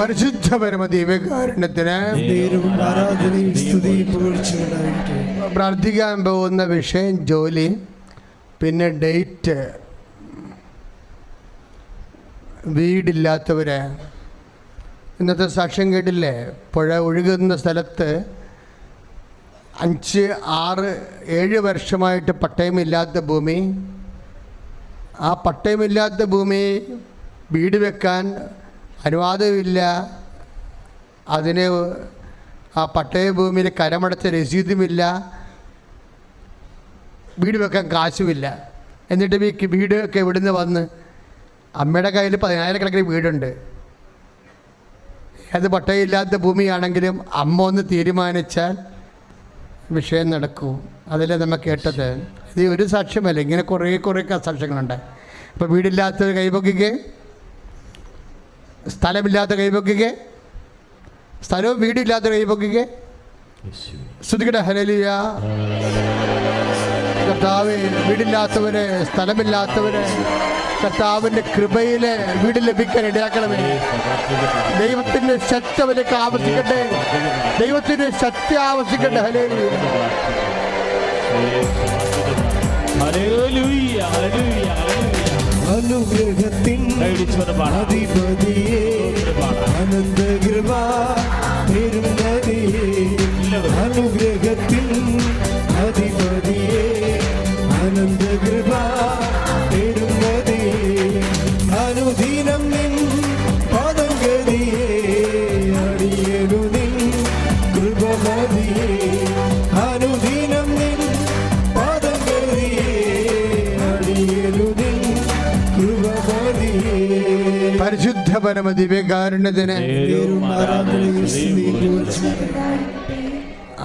പരിശുദ്ധ പരമ പുകഴ്ചയുണ്ടാകട്ടെ പ്രാർത്ഥിക്കാൻ പോകുന്ന വിഷയം ജോലി പിന്നെ ഡേറ്റ്. വീടില്ലാത്തവര്. ഇന്നത്തെ സാക്ഷ്യം കേട്ടില്ലേ? പുഴ ഒഴുകുന്ന സ്ഥലത്ത് അഞ്ച് ആറ് ഏഴ് വർഷമായിട്ട് പട്ടയമില്ലാത്ത ഭൂമി. ആ പട്ടയമില്ലാത്ത ഭൂമി വീട് വെക്കാൻ അനുവാദമില്ല. അതിന് ആ പട്ടയ ഭൂമിയിൽ കരമടച്ച രസീതുമില്ല. വീട് വെക്കാൻ കാശുമില്ല. എന്നിട്ട് ഈ വീടൊക്കെ ഇവിടുന്ന് വന്ന്? അമ്മയുടെ കയ്യിൽ പതിനായിരക്കണക്കിന് വീടുണ്ട്. അത് പട്ടയമില്ലാത്ത ഭൂമിയാണെങ്കിലും അമ്മ ഒന്ന് തീരുമാനിച്ചാൽ വിഷയം നടക്കൂ. അതല്ലേ നമ്മൾ കേട്ടത്. ഇത് ഒരു സാക്ഷ്യമല്ല. ഇങ്ങനെ കുറേ കുറേ സാക്ഷ്യങ്ങളുണ്ട്. അപ്പോൾ വീടില്ലാത്തവർ കൈപൊക്കിക്ക് സ്ഥലമില്ലാത്ത കൈപൊക്കിക്ക് സ്ഥലവും വീടില്ലാത്ത കൈപൊക്കിക്ക് ശ്രുതികട ഹലലിയ കർത്താവ് വീടില്ലാത്തവര് സ്ഥലമില്ലാത്തവര് കർത്താവിന്റെ കൃപയിൽ വീട് ലഭിക്കാൻ ഇടയാക്കണമേ. ദൈവത്തിന്റെ ശക്തി അവരൊക്കെ ആവശ്യിക്കട്ടെ ദൈവത്തിന്റെ ശക്തി ആവശ്യിക്കട്ടെ ഹലേലിയ ഹല്ലേലൂയ, ഹല്ലേലൂയ, ഹല്ലേലൂയ. അനുഗ്രഹത്തിൻ. അധിപതിയെ അനന്ത കൃപ പെരുന്നതിയെ അനുഗ്രഹത്തിൻ അധിപതിയെ അനന്ത കൃപ പരമ ദിവ്യകാരുണ്യത്തിന്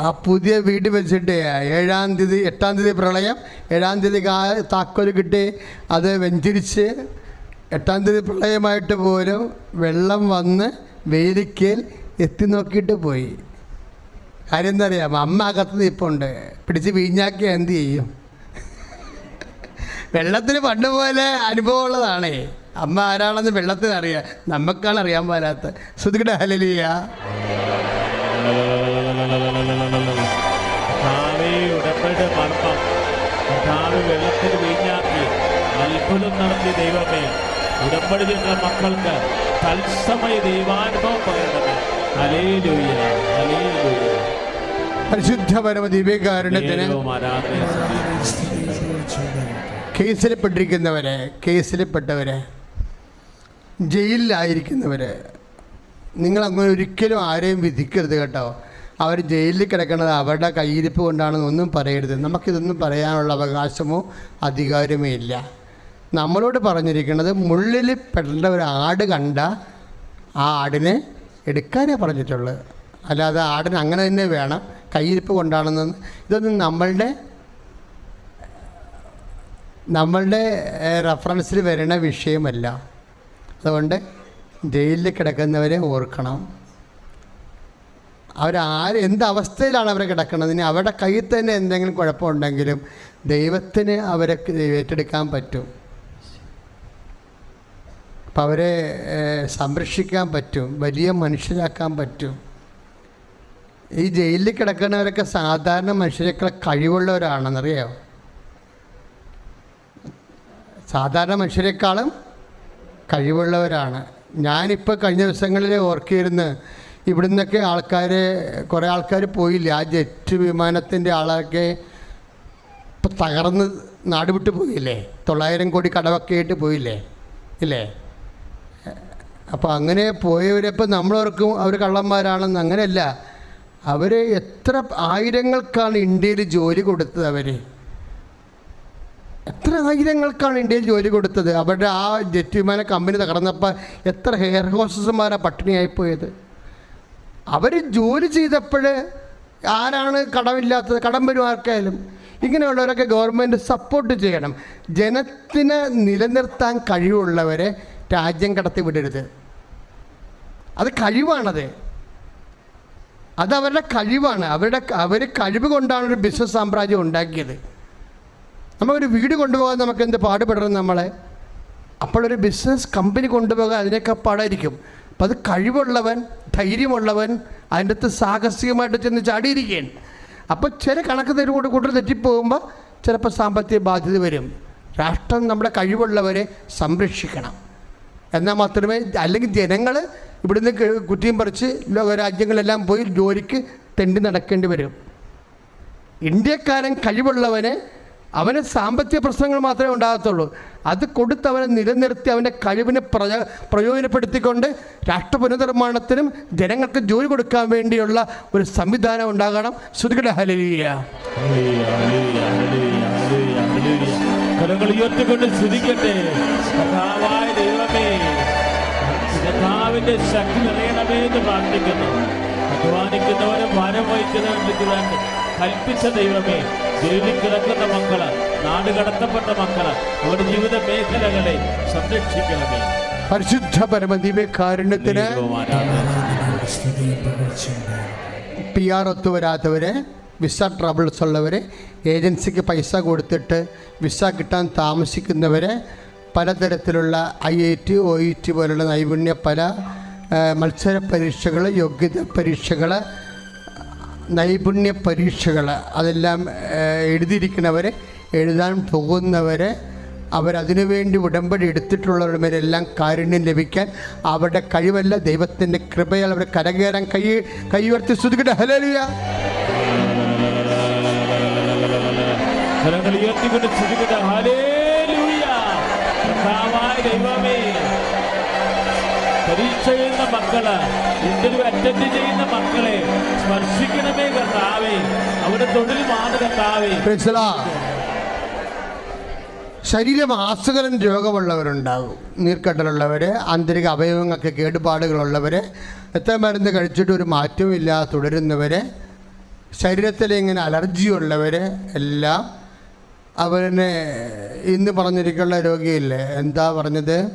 ആ പുതിയ വീട് വെച്ചിട്ട് ഏഴാം തീയതി എട്ടാം തീയതി പ്രളയം. ഏഴാം തീയതി താക്കോൽ കിട്ടി. അത് വെഞ്ചിരിച്ച് എട്ടാം തീയതി പ്രളയമായിട്ട് പോലും വെള്ളം വന്ന് വേലിക്കൽ എത്തി നോക്കിയിട്ട് പോയി. കാര്യം എന്താ അറിയാം അമ്മ അകത്ത് നിൽപ്പുണ്ട് പിടിച്ച് വീഞ്ഞാക്കി എന്ത് ചെയ്യും? വെള്ളത്തിന് പണ്ട് പോലെ അനുഭവമുള്ളതാണേ. അമ്മ ആരാണെന്ന് വെള്ളത്തിന് അറിയാം. നമുക്കാണ് അറിയാൻ പാലാത്ത ശ്രുതികട ഹലലിയ വെള്ളത്തിൽ വീഞ്ഞാക്കി. അത്ഭുതം നടത്തി ദൈവമേ. ഉടമ്പടി മക്കൾക്ക് തത്സമയ ദൈവാനുഭവം പറയണമേ. പരിശുദ്ധ പരമ ദിവ്യകാരുണ്യത്തിന് ദൈവം ആരാധനയും സ്തുതിയും സ്തുതിയും പുകഴ്ചയുണ്ടാകട്ടെ കേസിൽപ്പെട്ടിരിക്കുന്നവരെ കേസിൽപ്പെട്ടവരെ ജയിലിലായിരിക്കുന്നവർ നിങ്ങൾ അങ്ങനെ ഒരിക്കലും ആരെയും വിധിക്കരുത് കേട്ടോ. അവർ ജയിലിൽ കിടക്കുന്നത് അവരുടെ കയ്യിരിപ്പ് കൊണ്ടാണെന്ന് ഒന്നും പറയരുത്. നമുക്കിതൊന്നും പറയാനുള്ള അവകാശമോ അധികാരമോ ഇല്ല. നമ്മളോട് പറഞ്ഞിരിക്കുന്നത് മുള്ളിൽ പെടേണ്ട ഒരു ആട് കണ്ട ആ ആടിനെ എടുക്കാനേ പറഞ്ഞിട്ടുള്ളൂ. അല്ലാതെ ആടിന് അങ്ങനെ തന്നെ വേണം. കയ്യിരിപ്പ് കൊണ്ടാണെന്ന് ഇതൊന്നും നമ്മളുടെ നമ്മളുടെ റെഫറൻസിൽ വരുന്ന വിഷയമല്ല. അതുകൊണ്ട് ജയിലിൽ കിടക്കുന്നവരെ ഓർക്കണം. അവരാര് എന്ത് അവസ്ഥയിലാണ് അവർ കിടക്കുന്നതിന് അവരുടെ കയ്യിൽ തന്നെ എന്തെങ്കിലും കുഴപ്പമുണ്ടെങ്കിലും ദൈവത്തിന് അവരെ ഏറ്റെടുക്കാൻ പറ്റും. അപ്പം അവരെ സംരക്ഷിക്കാൻ പറ്റും. വലിയ മനുഷ്യരാക്കാൻ പറ്റും. ഈ ജയിലിൽ കിടക്കുന്നവരൊക്കെ സാധാരണ മനുഷ്യരെക്കാൾ കഴിവുള്ളവരാണെന്നറിയാമോ സാധാരണ മനുഷ്യരെക്കാളും കഴിവുള്ളവരാണ്. ഞാനിപ്പോൾ കഴിഞ്ഞ ദിവസങ്ങളിൽ ഓർക്കിയിരുന്ന് ഇവിടുന്നൊക്കെ ആൾക്കാർ കുറേ ആൾക്കാർ പോയില്ല? ആ ജെറ്റ് വിമാനത്തിന്റെ ആളൊക്കെ ഇപ്പം തകർന്ന് നാട് പോയില്ലേ? തൊള്ളായിരം കോടി കടമൊക്കെ ആയിട്ട് പോയില്ലേ? ഇല്ലേ? അപ്പോൾ അങ്ങനെ പോയവരപ്പോൾ നമ്മളവർക്കും അവർ കള്ളന്മാരാണെന്ന് അങ്ങനെയല്ല. അവർ എത്ര ആയിരങ്ങൾക്കാണ് ഇന്ത്യയിൽ ജോലി കൊടുത്തത് അവർ എത്ര ആയിരങ്ങൾക്കാണ് ഇന്ത്യയിൽ ജോലി കൊടുത്തത്? അവരുടെ ആ ജെറ്റ് വിമാന കമ്പനി തകർന്നപ്പോൾ എത്ര ഹെയർ ഹോസ്റ്റസുമാരാണ് പട്ടിണിയായിപ്പോയത്? അവർ ജോലി ചെയ്തപ്പോൾ ആരാണ് കടമില്ലാത്തത്? കടം വരും ആർക്കായാലും? ഇങ്ങനെയുള്ളവരൊക്കെ ഗവൺമെന്റ് സപ്പോർട്ട് ചെയ്യണം. ജനത്തിനെ നിലനിർത്താൻ കഴിവുള്ളവരെ രാജ്യം കടത്തി വിടരുത്. അത് കഴിവാണത്. അത് അവരുടെ കഴിവാണ്. അവരുടെ അവർ കഴിവ് കൊണ്ടാണ് ഒരു ബിസിനസ് സാമ്രാജ്യം ഉണ്ടാക്കിയത്. നമ്മളൊരു വീട് കൊണ്ടുപോകാൻ നമുക്ക് എന്ത് പാടുപെടണം നമ്മളെ? അപ്പോഴൊരു ബിസിനസ് കമ്പനി കൊണ്ടുപോകാൻ അതിനൊക്കെ പാടായിരിക്കും. അപ്പം അത് കഴിവുള്ളവൻ ധൈര്യമുള്ളവൻ അതിന്റെ അകത്ത് സാഹസികമായിട്ട് ചെന്ന് ചാടിയിരിക്കുകയാണ്. അപ്പോൾ ചില കണക്ക് തരുകൊണ്ട് കൂട്ടർ തെറ്റിപ്പോകുമ്പോൾ ചിലപ്പോൾ സാമ്പത്തിക ബാധ്യത വരും. രാഷ്ട്രം നമ്മുടെ കഴിവുള്ളവരെ സംരക്ഷിക്കണം. എന്നാൽ മാത്രമേ അല്ലെങ്കിൽ ജനങ്ങൾ ഇവിടുന്ന് കുറ്റിയും പറിച്ച് ലോകരാജ്യങ്ങളെല്ലാം പോയി ജോലിക്ക് തെണ്ടി നടക്കേണ്ടി വരും. ഇന്ത്യക്കാരൻ കഴിവുള്ളവന് അവന് സാമ്പത്തിക പ്രശ്നങ്ങൾ മാത്രമേ ഉണ്ടാകത്തുള്ളൂ. അത് കൊടുത്ത് അവനെ നിലനിർത്തി അവന്റെ കഴിവിനെ പ്രയ പ്രയോജനപ്പെടുത്തിക്കൊണ്ട് രാഷ്ട്ര പുനർനിർമ്മാണത്തിനും ജനങ്ങൾക്ക് ജോലി കൊടുക്കാൻ വേണ്ടിയുള്ള ഒരു സംവിധാനം ഉണ്ടാകണം. ശ്രുതികട ഹലിയ. കരങ്ങൾ ഉയർത്തിക്കൊണ്ട് കർത്താവായ ദൈവമേ കർത്താവിന്റെ ശക്തി നിറയണമേ എന്ന് പ്രാർത്ഥിക്കുന്നു. അധ്വാനിക്കുന്നവരും ഭാരം വഹിക്കുന്നവരും കൽപ്പിച്ച ദൈവമേ ജയിലിൽ കിടക്കുന്ന മക്കൾ നാട് കടത്തപ്പെട്ട മക്കൾ അവരുടെ ജീവിത മേഖലകളെ സംരക്ഷിക്കണമേ. പരിശുദ്ധ പരമദീപെ കാരുണ്യത്തിന് പി ആർ ഒത്തു വരാത്തവരെ വിസ ട്രബിൾസ് ഉള്ളവർ ഏജൻസിക്ക് പൈസ കൊടുത്തിട്ട് വിസ കിട്ടാൻ താമസിക്കുന്നവരെ പലതരത്തിലുള്ള I I T O E T പോലുള്ള നൈപുണ്യ പല മത്സര പരീക്ഷകൾ യോഗ്യത പരീക്ഷകൾ നൈപുണ്യ പരീക്ഷകൾ അതെല്ലാം എഴുതിയിരിക്കുന്നവർ എഴുതാൻ പോകുന്നവരെ അവരതിനു വേണ്ടി ഉടമ്പടി എടുത്തിട്ടുള്ളവരുടെ മേലെല്ലാം കാരുണ്യം ലഭിക്കാൻ അവരുടെ കഴിവല്ല ദൈവത്തിന്റെ കൃപയാൽ അവരെ കരകയറാൻ കൈ കൈയുയർത്തി ശ്രുതിക്കട്ടെ ഹലോ കരങ്ങൾ ഉയർത്തിക്കൊണ്ട് സ്തുതിക്കട്ടെ. ഹല്ലേലൂയ. കർത്താവായ ദൈവമേ പരീക്ഷ ചെയ്യുന്ന മക്കൾ ഇന്റർവ്യൂ അറ്റൻഡ് ചെയ്യുന്ന മക്കളെ സ്പർശിക്കണമേ കർത്താവേ. അവരുടെ തൊഴിൽ Lord. ശരീരം ആസുകരൻ രോഗമുള്ളവരുണ്ടാകും. നീർക്കട്ടലുള്ളവർ ആന്തരിക അവയവങ്ങൾക്ക് കേടുപാടുകളുള്ളവർ എത്ര മരുന്ന് കഴിച്ചിട്ട് ഒരു മാറ്റവും ഇല്ലാതെ തുടരുന്നവർ ശരീരത്തിൽ ഇങ്ങനെ അലർജി ഉള്ളവർ എല്ലാം അവനെ ഇന്ന് പറഞ്ഞിരിക്കുന്ന രോഗിയില്ലേ? എന്താ പറഞ്ഞത്?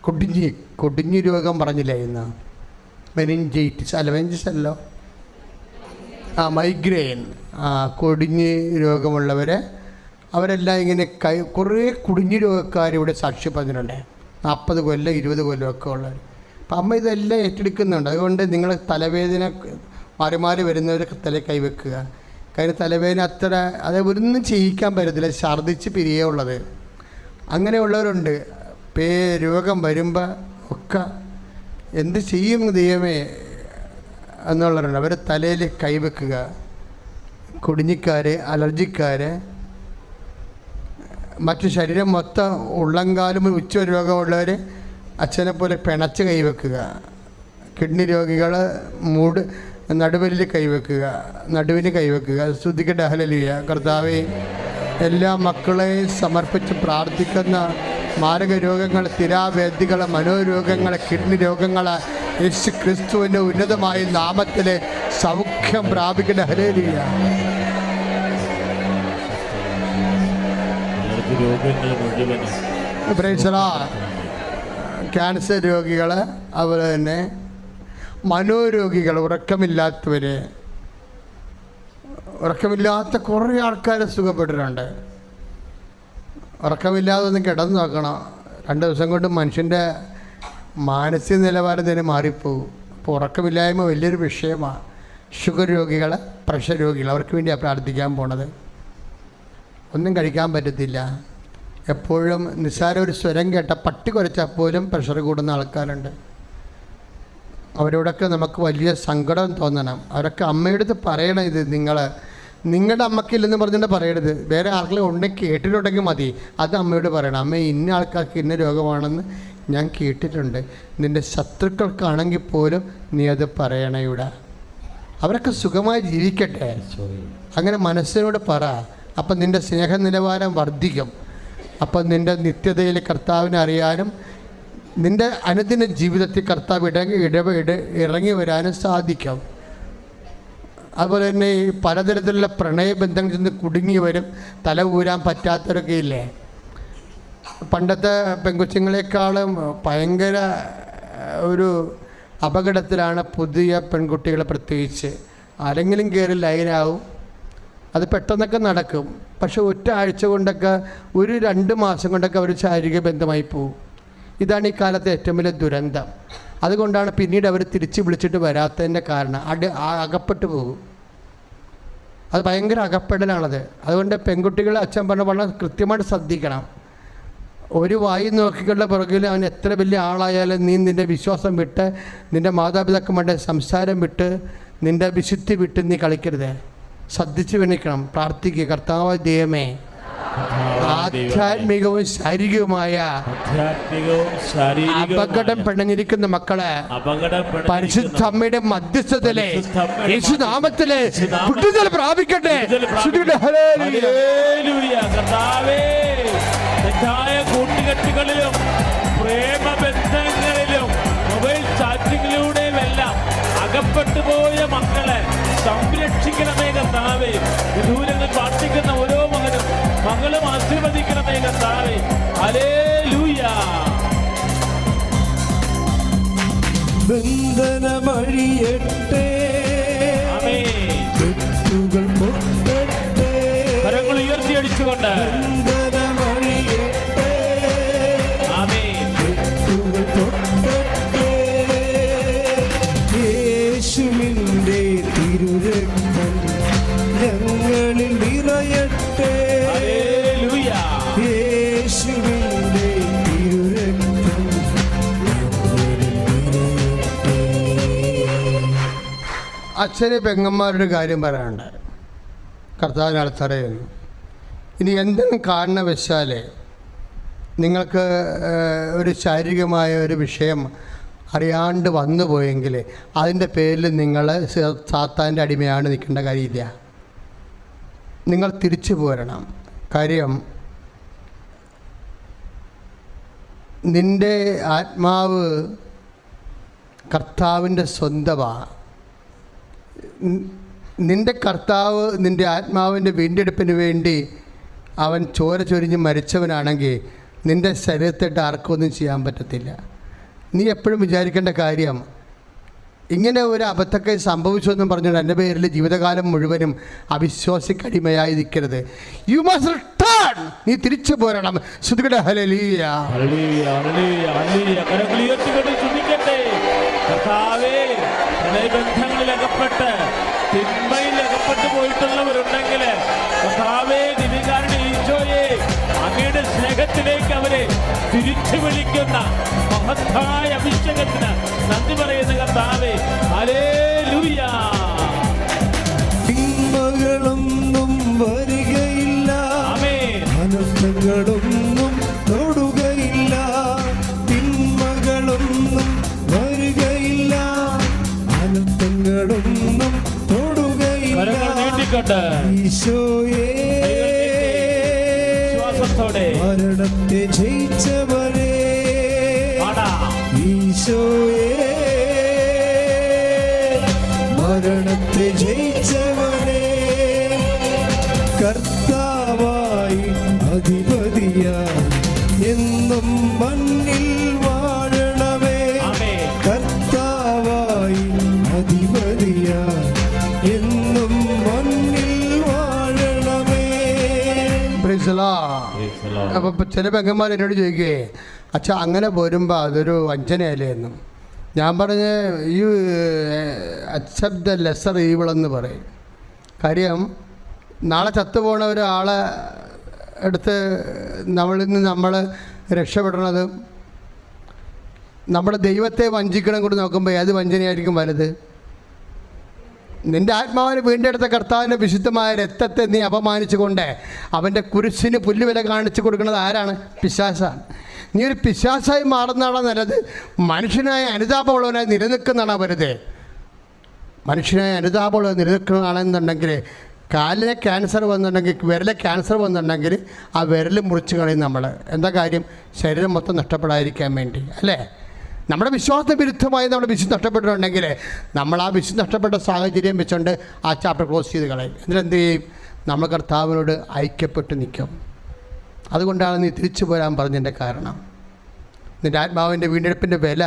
കൊടിഞ്ഞി കൊടിഞ്ഞി രോഗം പറഞ്ഞില്ലേ ഇന്ന്? മെനിഞ്ചൈറ്റിസ് അല്ല മെനിഞ്ചിസ് അല്ലോ ആ മൈഗ്രെയിൻ ആ കൊടിഞ്ഞ് രോഗമുള്ളവർ അവരെല്ലാം ഇങ്ങനെ കൈ കുറേ കുടിഞ്ഞു രോഗക്കാർ ഇവിടെ സാക്ഷി പറഞ്ഞിട്ടുണ്ട്. നാൽപ്പത് കൊല്ലം ഇരുപത് കൊല്ലമൊക്കെ ഉള്ളവർ അപ്പം അമ്മ ഇതെല്ലാം ഏറ്റെടുക്കുന്നുണ്ട്. അതുകൊണ്ട് നിങ്ങൾ തലവേദന മാറി മാറി വരുന്നവരൊക്കെ തല കൈവെക്കുക കാര്യം തലവേദന അത്ര അത് ഒന്നും ചെയ്യിക്കാൻ പറ്റത്തില്ല. ഛർദ്ദിച്ച് പിരിയേ ഉള്ളത്. അങ്ങനെയുള്ളവരുണ്ട്. പേ രോഗം വരുമ്പോൾ ഒക്കെ എന്ത് ചെയ്യും ദൈവമേ എന്നുള്ളവരുണ്ട്. അവരെ തലയിൽ കൈവെക്കുക കുടിഞ്ഞിക്കാർ അലർജിക്കാർ മറ്റു ശരീരം മൊത്തം ഉള്ളങ്കാലും ഉച്ച രോഗമുള്ളവർ അച്ഛനെ പോലെ പിണച്ച് കൈവെക്കുക കിഡ്നി രോഗികൾ മൂട് നടുവലിൽ കൈവെക്കുക നടുവിന് കൈവെക്കുക ശ്രുതിക്ക് ഡഹലിയ കർത്താവെ എല്ലാ മക്കളെയും സമർപ്പിച്ച് പ്രാർത്ഥിക്കുന്ന മാരക രോഗങ്ങൾ തിരാവേദികൾ മനോരോഗങ്ങൾ കിഡ്നി രോഗങ്ങൾ യേശു ക്രിസ്തുവിന്റെ ഉന്നതമായ നാമത്തിൽ സൗഖ്യം പ്രാപിക്കുന്ന ഹലേലിയ രോഗങ്ങൾ മുഴുവനും. ക്യാൻസർ രോഗികൾ അതുപോലെ തന്നെ മനോരോഗികൾ ഉറക്കമില്ലാത്തവർ ഉറക്കമില്ലാത്ത കുറേ ആൾക്കാർ സുഖപ്പെട്ടിട്ടുണ്ട് ഉറക്കമില്ലാതെ ഒന്ന് കിടന്നു നോക്കണം. രണ്ട് ദിവസം കൊണ്ട് മനുഷ്യന്റെ മാനസിക നിലവാരം തന്നെ മാറിപ്പോകും. അപ്പോൾ ഉറക്കമില്ലായ്മ വലിയൊരു വിഷയമാണ്. ഷുഗർ രോഗികൾ പ്രഷർ രോഗികൾ അവർക്ക് വേണ്ടിയാണ് പ്രാർത്ഥിക്കാൻ പോണത്. ഒന്നും കഴിക്കാൻ പറ്റത്തില്ല. എപ്പോഴും നിസ്സാര ഒരു സ്വരം കേട്ട പട്ടി കുരച്ചാൽ പോലും പ്രഷർ കൂടുന്ന ആൾക്കാരുണ്ട്. അവരോടൊക്കെ നമുക്ക് വലിയ സങ്കടം തോന്നണം. അവരൊക്കെ അമ്മയുടെ അടുത്ത് പറയണം ഇത് നിങ്ങൾ നിങ്ങളുടെ അമ്മക്കില്ലെന്ന് പറഞ്ഞിട്ട് പറയരുത്. വേറെ ആർക്കെങ്കിലും ഉണ്ടെങ്കിൽ കേട്ടിട്ടുണ്ടെങ്കിൽ മതി. അത് അമ്മയോട് പറയണം. അമ്മ ഇന്ന ആൾക്കാർക്ക് ഇന്ന രോഗമാണെന്ന് ഞാൻ കേട്ടിട്ടുണ്ട്. നിന്റെ ശത്രുക്കൾക്കാണെങ്കിൽ പോലും നീ അത് പറയണ ഇവിടെ. അവരൊക്കെ സുഖമായി ജീവിക്കട്ടെ. അങ്ങനെ മനസ്സിനോട് പറ. അപ്പം നിന്റെ സ്നേഹ നിലവാരം വർദ്ധിക്കും. അപ്പം നിന്റെ നിത്യതയിൽ കർത്താവിനെ അറിയാനും നിന്റെ അനുദിന ജീവിതത്തിൽ കർത്താവ് ഇടങ്ങി ഇടപെട ഇറങ്ങി വരാനും സാധിക്കും. അതുപോലെ തന്നെ ഈ പലതരത്തിലുള്ള പ്രണയബന്ധങ്ങളിൽ നിന്ന് കുടുങ്ങി വരും തല ഊരാൻ പറ്റാത്തവരൊക്കെ ഇല്ലേ? പണ്ടത്തെ പെൺകുട്ടികളെക്കാളും ഭയങ്കര ഒരു അപകടത്തിലാണ് പുതിയ പെൺകുട്ടികളെ പ്രത്യേകിച്ച്. ആരെങ്കിലും കയറി ലൈനാവും അത് പെട്ടെന്നൊക്കെ നടക്കും. പക്ഷെ ഒറ്റ ആഴ്ച കൊണ്ടൊക്കെ ഒരു രണ്ട് മാസം കൊണ്ടൊക്കെ അവർ ശാരീരിക ബന്ധമായി പോകും ഇതാണ് ഈ കാലത്തെ ഏറ്റവും വലിയ ദുരന്തം. അതുകൊണ്ടാണ് പിന്നീട് അവർ തിരിച്ച് വിളിച്ചിട്ട് വരാത്തതിന്റെ കാരണം. അടി അകപ്പെട്ടു പോകും. അത് ഭയങ്കര അകപ്പെടലാണത്. അതുകൊണ്ട് പെൺകുട്ടികൾ അച്ഛൻ പറഞ്ഞ വളരെ കൃത്യമായിട്ട് ശ്രദ്ധിക്കണം. ഒരു വായി നോക്കിക്കൊണ്ട പുറകിൽ അവൻ എത്ര വലിയ ആളായാലും നീ നിന്റെ വിശ്വാസം വിട്ട് നിന്റെ മാതാപിതാക്കന്മാരുടെ സംസാരം വിട്ട് നിന്റെ വിശുദ്ധി വിട്ട് നീ കളിക്കരുത്. ശ്രദ്ധിച്ച് വിണിക്കണം പ്രാർത്ഥിക്കുക. കർത്താവ് ദൈവമേ ആധ്യാത്മികവും ശാരീരികവുമായ അപകടം പിണഞ്ഞിരിക്കുന്ന മക്കളെ പരിശുദ്ധമ്മയുടെ മധ്യസ്ഥതയിലെ യേശുനാമത്തിലെ വിടുതൽ പ്രാപിക്കട്ടെ. തെറ്റായ കൂട്ടുകെട്ടുകളിലും പ്രേമബന്ധങ്ങളിലും മൊബൈൽ ചാറ്റിങ്ങിലൂടെയും എല്ലാം അകപ്പെട്ടു പോയ മക്കളെ സംരക്ഷിക്കണമേ കർത്താവേ. വിദൂരങ്ങൾ പ്രാർത്ഥിക്കുന്ന ഓരോ മകനും മകളും ആശീർവദിക്കണമേ കർത്താവേ. അലേ ലൂയ ബന്ധനമഴിയട്ടെ കരങ്ങൾ ഉയർത്തിയടിച്ചുകൊണ്ട് അച്ഛന് പെങ്ങന്മാരുടെ കാര്യം പറയാനുണ്ട്. കർത്താവിന് അടുത്തറിയുന്നു ഇനി എന്തെങ്കിലും കാരണവശാൽ നിങ്ങൾക്ക് ഒരു ശാരീരികമായ ഒരു വിഷയം അറിയാണ്ട് വന്നു പോയെങ്കിൽ അതിന്റെ പേരിൽ നിങ്ങൾ സാത്താന്റെ അടിമയാണ് നിൽക്കേണ്ട കാര്യമില്ല. നിങ്ങൾ തിരിച്ചു പോരണം. കാര്യം നിന്റെ ആത്മാവ് കർത്താവിന്റെ സ്വന്തമാണ് നിന്റെ കർത്താവ് നിന്റെ ആത്മാവിന്റെ വീണ്ടെടുപ്പിന് വേണ്ടി അവൻ ചോര ചൊരിഞ്ഞ് മരിച്ചവനാണെങ്കിൽ നിന്റെ ശരീരത്തിട്ട് ആർക്കൊന്നും ചെയ്യാൻ പറ്റത്തില്ല. നീ എപ്പോഴും വിചാരിക്കേണ്ട കാര്യം ഇങ്ങനെ ഒരു അബദ്ധമൊക്കെ സംഭവിച്ചു എന്നും പറഞ്ഞുകൊണ്ട് എന്റെ പേരിൽ ജീവിതകാലം മുഴുവനും അവിശ്വാസിക്കടിമയായി നിൽക്കരുത് യു മസ്റ്റ് നീ തിരിച്ചു പോരണം. ശ്രുതികട ഹലലീയ അകപ്പെട്ട് തിന്മയിൽ അകപ്പെട്ടു പോയിട്ടുള്ളവരുണ്ടെങ്കിൽ സ്നേഹത്തിലേക്ക് അവരെ തിരിച്ചു വിളിക്കുന്ന മഹത്തായ അഭിഷേകത്തിന് നന്ദി പറയുന്ന കർത്താവേ. അലേ തിന്മകളൊന്നും വരികയില്ല. ആമേ അനർത്ഥങ്ങളൊന്നും തൊടുകയില്ല. തിന്മകളൊന്നും വരികയില്ല. അനർത്ഥങ്ങളൊന്നും തൊടുകയില്ല. കരങ്ങൾ ഈശോയെ. വിശ്വാസത്തോടെ മരണത്തെ ജയിച്ചവരെ പാടാം ഈശോയെ മരണത്തെ ജയിച്ചവനെ കർത്താവായി അപ്പോൾ ചില പെങ്ങന്മാർ എന്നോട് ചോദിക്കുകയെ അച്ഛാ അങ്ങനെ പോരുമ്പോൾ അതൊരു വഞ്ചനയല്ലേ എന്നും ഞാൻ പറഞ്ഞ് ഈ അക്സെപ്റ്റ് ദ ലെസർ ഈവിളെന്ന് പറയും. കാര്യം നാളെ ചത്തുപോണ ഒരാളെ എടുത്ത് നമ്മളിൽ നിന്ന് നമ്മൾ രക്ഷപ്പെടണത് നമ്മുടെ ദൈവത്തെ വഞ്ചിക്കണം കൂടി നോക്കുമ്പോൾ ഏത് വഞ്ചനയായിരിക്കും വലുത്? നിന്റെ ആത്മാവിനെ വീണ്ടെടുത്ത കർത്താവിന്റെ വിശുദ്ധമായ രക്തത്തെ നീ അപമാനിച്ചുകൊണ്ട് അവന്റെ കുരിശിന് പുല്ലുവില കാണിച്ചു കൊടുക്കുന്നത് ആരാണ്? പിശാസാണ്. നീ ഒരു പിശാസായി മാറുന്നതാണ് നല്ലത്? മനുഷ്യനായ അനുതാപമുള്ളവനായി നിലനിൽക്കുന്നതാണ് വരുത് മനുഷ്യനായ അനുതാപമുള്ളവർ നിലനിൽക്കുന്നതാണെന്നുണ്ടെങ്കിൽ കാലിന് ക്യാൻസർ വന്നിട്ടുണ്ടെങ്കിൽ വിരലെ ക്യാൻസർ വന്നിട്ടുണ്ടെങ്കിൽ ആ വിരൽ മുറിച്ച് കളയും നമ്മൾ. എന്താ കാര്യം? ശരീരം മൊത്തം നഷ്ടപ്പെടാതിരിക്കാൻ വേണ്ടി. അല്ലേ? നമ്മുടെ വിശ്വാസ വിരുദ്ധമായി നമ്മുടെ വിശുദ്ധ നഷ്ടപ്പെട്ടിട്ടുണ്ടെങ്കിൽ നമ്മൾ ആ വിശുദ്ധ നഷ്ടപ്പെട്ട സാഹചര്യം വെച്ചുകൊണ്ട് ആ ചാപ്റ്റർ ക്ലോസ് ചെയ്ത് കളയും എന്നിട്ട് ചെയ്യും നമ്മൾ കർത്താവിനോട് ഐക്യപ്പെട്ട് നിൽക്കും അതുകൊണ്ടാണ് നീ തിരിച്ചു പോരാൻ പറഞ്ഞതിന്റെ കാരണം നിന്റെ ആത്മാവിന്റെ വീണ്ടെടുപ്പിന്റെ വില